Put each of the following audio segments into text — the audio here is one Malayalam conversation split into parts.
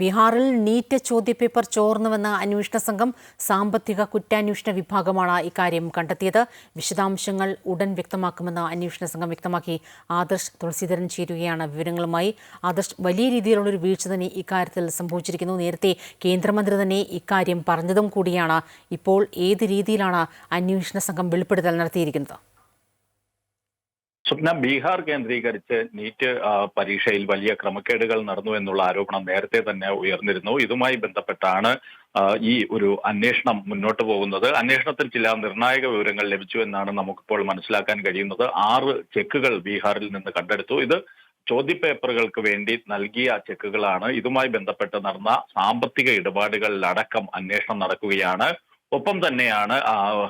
ബീഹാറിൽ നീറ്റ് ചോദ്യപേപ്പർ ചോർന്നുവെന്ന അന്വേഷണ സംഘം സാമ്പത്തിക കുറ്റാന്വേഷണ വിഭാഗമാണ് ഇക്കാര്യം കണ്ടെത്തിയത്. വിശദാംശങ്ങൾ ഉടൻ വ്യക്തമാക്കുമെന്ന് അന്വേഷണ സംഘം വ്യക്തമാക്കി. ആദർശ് തുളസീധരൻ ചേരുകയാണ് വിവരങ്ങളുമായി. ആദർശ് വലിയ രീതിയിലുള്ള ഒരു വീഴ്ച തന്നെ ഇക്കാര്യത്തിൽ സംഭവിച്ചിരിക്കുന്നു. നേരത്തെ കേന്ദ്രമന്ത്രി തന്നെ ഇക്കാര്യം പറഞ്ഞതും കൂടിയാണ്. ഇപ്പോൾ ഏത് രീതിയിലാണ് അന്വേഷണ സംഘം വെളിപ്പെടുത്തൽ നടത്തിയിരിക്കുന്നത്? സ്വപ്ന ബീഹാർ കേന്ദ്രീകരിച്ച് നീറ്റ് പരീക്ഷയിൽ വലിയ ക്രമക്കേടുകൾ നടന്നു എന്നുള്ള ആരോപണം നേരത്തെ തന്നെ ഉയർന്നിരുന്നു. ഇതുമായി ബന്ധപ്പെട്ടാണ് ഈ ഒരു അന്വേഷണം മുന്നോട്ട് പോകുന്നത്. അന്വേഷണത്തിൽ ചില നിർണായക വിവരങ്ങൾ ലഭിച്ചു എന്നാണ് നമുക്കിപ്പോൾ മനസ്സിലാക്കാൻ കഴിയുന്നത്. ആറ് ചെക്കുകൾ ബീഹാറിൽ നിന്ന് കണ്ടെടുത്തു. ഇത് ചോദ്യപേപ്പറുകൾക്ക് വേണ്ടി നൽകിയ ചെക്കുകളാണ്. ഇതുമായി ബന്ധപ്പെട്ട് നടന്ന സാമ്പത്തിക ഇടപാടുകളിലടക്കം അന്വേഷണം നടക്കുകയാണ്. ഒപ്പം തന്നെയാണ്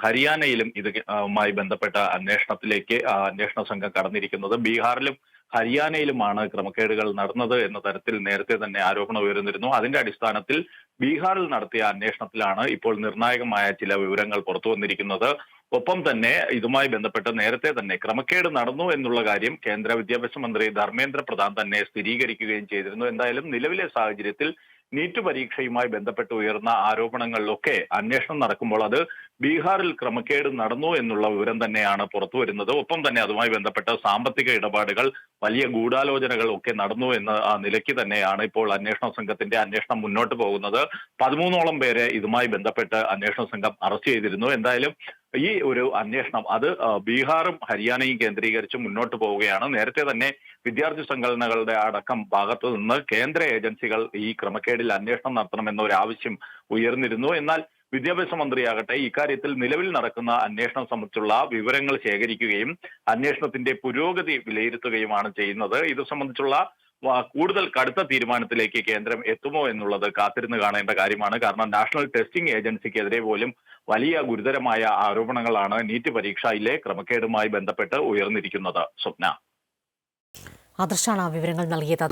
ഹരിയാനയിലും ഇതുമായി ബന്ധപ്പെട്ട അന്വേഷണത്തിലേക്ക് അന്വേഷണ സംഘം കടന്നിരിക്കുന്നത്. ബീഹാറിലും ഹരിയാനയിലുമാണ് ക്രമക്കേടുകൾ നടന്നത് എന്ന തരത്തിൽ നേരത്തെ തന്നെ ആരോപണം ഉയർന്നിരുന്നു. അതിന്റെ അടിസ്ഥാനത്തിൽ ബീഹാറിൽ നടത്തിയ അന്വേഷണത്തിലാണ് ഇപ്പോൾ നിർണായകമായ ചില വിവരങ്ങൾ പുറത്തു വന്നിരിക്കുന്നത്. ഒപ്പം തന്നെ ഇതുമായി ബന്ധപ്പെട്ട് നേരത്തെ തന്നെ ക്രമക്കേട് നടന്നു എന്നുള്ള കാര്യം കേന്ദ്ര വിദ്യാഭ്യാസ മന്ത്രി ധർമ്മേന്ദ്ര പ്രധാൻ തന്നെ സ്ഥിരീകരിക്കുകയും ചെയ്തിരുന്നു. എന്തായാലും നിലവിലെ സാഹചര്യത്തിൽ നീറ്റ് പരീക്ഷയുമായി ബന്ധപ്പെട്ട് ഉയർന്ന ആരോപണങ്ങളിലൊക്കെ അന്വേഷണം നടക്കുമ്പോൾ അത് ബീഹാറിൽ ക്രമക്കേട് നടന്നു എന്നുള്ള വിവരം തന്നെയാണ് പുറത്തു വരുന്നത്. ഒപ്പം തന്നെ അതുമായി ബന്ധപ്പെട്ട സാമ്പത്തിക ഇടപാടുകൾ വലിയ ഗൂഢാലോചനകൾ ഒക്കെ നടന്നു എന്ന ആ നിലയ്ക്ക് തന്നെയാണ് ഇപ്പോൾ അന്വേഷണ സംഘത്തിന്റെ അന്വേഷണം മുന്നോട്ട് പോകുന്നത്. പതിമൂന്നോളം പേരെ ഇതുമായി ബന്ധപ്പെട്ട് അന്വേഷണ സംഘം അറസ്റ്റ് ചെയ്തിരുന്നു. എന്തായാലും ഈ ഒരു അന്വേഷണം അത് ബീഹാറും ഹരിയാനയും കേന്ദ്രീകരിച്ച് മുന്നോട്ട് പോവുകയാണ്. നേരത്തെ തന്നെ വിദ്യാർത്ഥി സംഘടനകളുടെ അടക്കം ഭാഗത്തു നിന്ന് കേന്ദ്ര ഏജൻസികൾ ഈ ക്രമക്കേടിൽ അന്വേഷണം നടത്തണമെന്ന ഒരു ആവശ്യം ഉയർന്നിരുന്നു. എന്നാൽ വിദ്യാഭ്യാസ മന്ത്രിയാകട്ടെ ഇക്കാര്യത്തിൽ നിലവിൽ നടക്കുന്ന അന്വേഷണം സംബന്ധിച്ചുള്ള വിവരങ്ങൾ ശേഖരിക്കുകയും അന്വേഷണത്തിന്റെ പുരോഗതി വിലയിരുത്തുകയുമാണ് ചെയ്യുന്നത്. ഇത് സംബന്ധിച്ചുള്ള കൂടുതൽ കടുത്ത തീരുമാനത്തിലേക്ക് കേന്ദ്രം എത്തുമോ എന്നുള്ളത് കാത്തിരുന്ന് കാണേണ്ട കാര്യമാണ്. കാരണം നാഷണൽ ടെസ്റ്റിംഗ് ഏജൻസിക്കെതിരെ പോലും വലിയ ഗുരുതരമായ ആരോപണങ്ങളാണ് നീറ്റ് പരീക്ഷയിലെ ക്രമക്കേടുമായി ബന്ധപ്പെട്ട് ഉയർന്നിരിക്കുന്നത്. സ്വപ്ന. ആ വിവരങ്ങൾ നൽകിയത്.